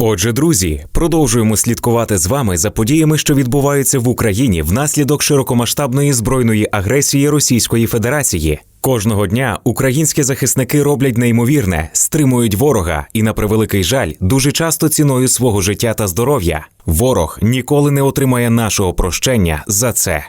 Отже, друзі, продовжуємо слідкувати з вами за подіями, що відбуваються в Україні внаслідок широкомасштабної збройної агресії Російської Федерації. Кожного дня українські захисники роблять неймовірне, стримують ворога і, на превеликий жаль, дуже часто ціною свого життя та здоров'я. Ворог ніколи не отримає нашого прощення за це.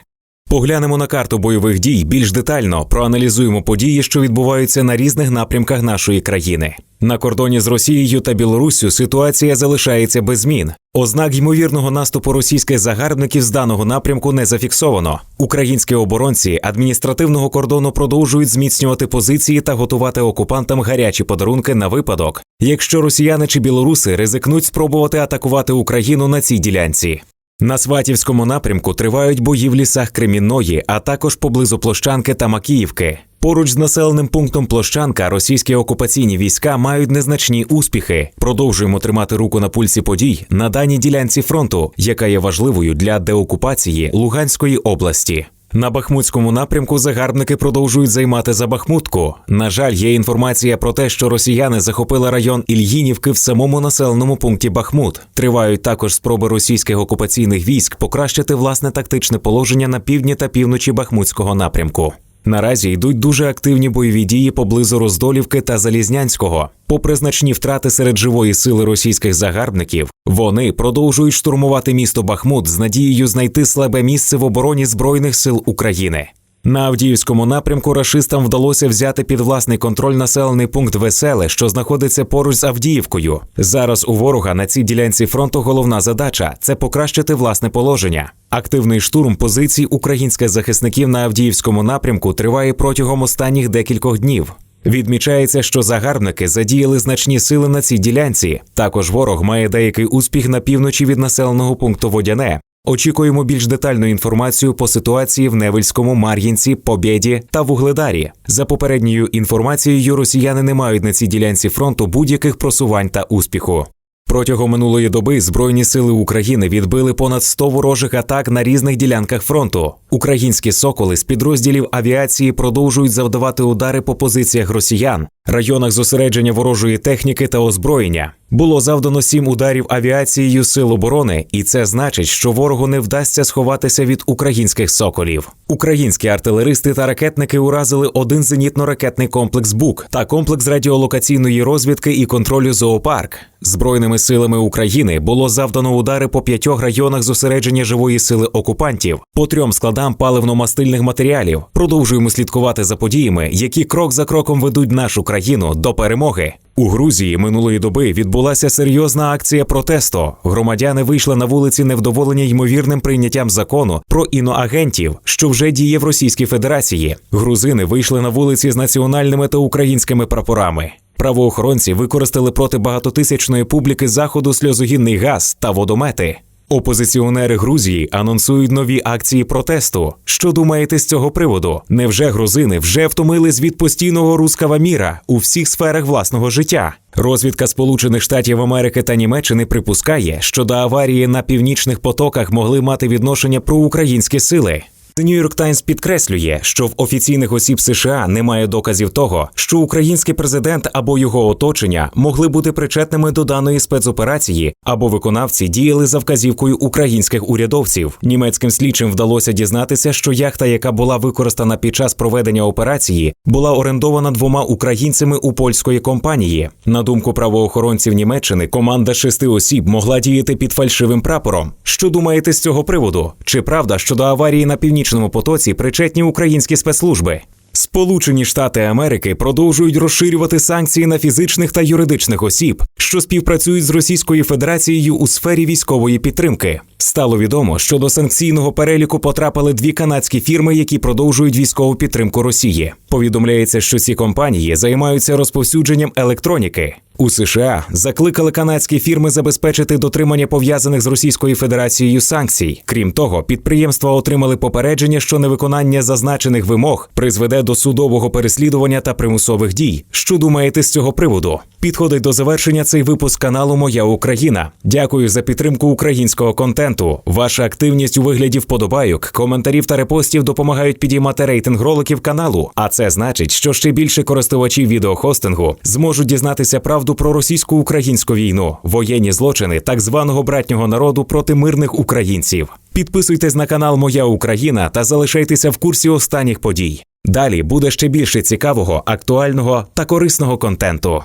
Поглянемо на карту бойових дій більш детально, проаналізуємо події, що відбуваються на різних напрямках нашої країни. На кордоні з Росією та Білоруссю ситуація залишається без змін. Ознак ймовірного наступу російських загарбників з даного напрямку не зафіксовано. Українські оборонці адміністративного кордону продовжують зміцнювати позиції та готувати окупантам гарячі подарунки на випадок, якщо росіяни чи білоруси ризикнуть спробувати атакувати Україну на цій ділянці. На Сватівському напрямку тривають бої в лісах Кремінної, а також поблизу Площанки та Макіївки. Поруч з населеним пунктом Площанка російські окупаційні війська мають незначні успіхи. Продовжуємо тримати руку на пульсі подій на даній ділянці фронту, яка є важливою для деокупації Луганської області. На Бахмутському напрямку загарбники продовжують займати за Бахмутку. На жаль, є інформація про те, що росіяни захопили район Ільїнівки в самому населеному пункті Бахмут. Тривають також спроби російських окупаційних військ покращити власне тактичне положення на півдні та півночі Бахмутського напрямку. Наразі йдуть дуже активні бойові дії поблизу Роздолівки та Залізнянського. Попри значні втрати серед живої сили російських загарбників, вони продовжують штурмувати місто Бахмут з надією знайти слабе місце в обороні Збройних сил України. На Авдіївському напрямку рашистам вдалося взяти під власний контроль населений пункт Веселе, що знаходиться поруч з Авдіївкою. Зараз у ворога на цій ділянці фронту головна задача це покращити власне положення. Активний штурм позицій українських захисників на Авдіївському напрямку триває протягом останніх декількох днів. Відмічається, що загарбники задіяли значні сили на цій ділянці. Також ворог має деякий успіх на півночі від населеного пункту Водяне. Очікуємо більш детальну інформацію по ситуації в Невельському, Мар'їнці, Побєді та Вугледарі. За попередньою інформацією, росіяни не мають на цій ділянці фронту будь-яких просувань та успіху. Протягом минулої доби Збройні сили України відбили понад 100 ворожих атак на різних ділянках фронту. Українські соколи з підрозділів авіації продовжують завдавати удари по позиціях росіян, районах зосередження ворожої техніки та озброєння. Було завдано сім ударів авіацією сил оборони, і це значить, що ворогу не вдасться сховатися від українських соколів. Українські артилеристи та ракетники уразили один зенітно-ракетний комплекс БУК та комплекс радіолокаційної розвідки і контролю зоопарк. Збройними силами України було завдано удари по п'ятьох районах зосередження живої сили окупантів, по трьом складам паливно-мастильних матеріалів. Продовжуємо слідкувати за подіями, які крок за кроком ведуть нашу країну до перемоги. У Грузії минулої доби відбулася серйозна акція протесту. Громадяни вийшли на вулиці невдоволені ймовірним прийняттям закону про іноагентів, що вже діє в Російській Федерації. Грузини вийшли на вулиці з національними та українськими прапорами. Правоохоронці використали проти багатотисячної публіки заходу сльозогінний газ та водомети. Опозиціонери Грузії анонсують нові акції протесту. Що думаєте з цього приводу? Невже грузини вже втомились від постійного рускава міра у всіх сферах власного життя? Розвідка Сполучених Штатів Америки та Німеччини припускає, що до аварії на північних потоках могли мати відношення проукраїнські сили. York Times підкреслює, що в офіційних осіб США немає доказів того, що український президент або його оточення могли бути причетними до даної спецоперації, або виконавці діяли за вказівкою українських урядовців. Німецьким слідчим вдалося дізнатися, що яхта, яка була використана під час проведення операції, була орендована двома українцями у польської компанії. На думку правоохоронців Німеччини, команда шести осіб могла діяти під фальшивим прапором. Що думаєте з цього приводу? Чи правда, що до аварії на північному потоці причетні українські спецслужби? Сполучені Штати Америки продовжують розширювати санкції на фізичних та юридичних осіб, що співпрацюють з Російською Федерацією у сфері військової підтримки. Стало відомо, що до санкційного переліку потрапили дві канадські фірми, які продовжують військову підтримку Росії. Повідомляється, що ці компанії займаються розповсюдженням електроніки. У США закликали канадські фірми забезпечити дотримання пов'язаних з Російською Федерацією санкцій. Крім того, підприємства отримали попередження, що невиконання зазначених вимог призведе до судового переслідування та примусових дій. Що думаєте з цього приводу? Підходить до завершення цей випуск каналу Моя Україна. Дякую за підтримку українського контенту. Ваша активність у вигляді вподобайок, коментарів та репостів допомагають підіймати рейтинг роликів каналу. А це значить, що ще більше користувачів відеохостингу зможуть дізнатися правду про російсько-українську війну, воєнні злочини так званого братнього народу проти мирних українців. Підписуйтесь на канал Моя Україна та залишайтеся в курсі останніх подій. Далі буде ще більше цікавого, актуального та корисного контенту.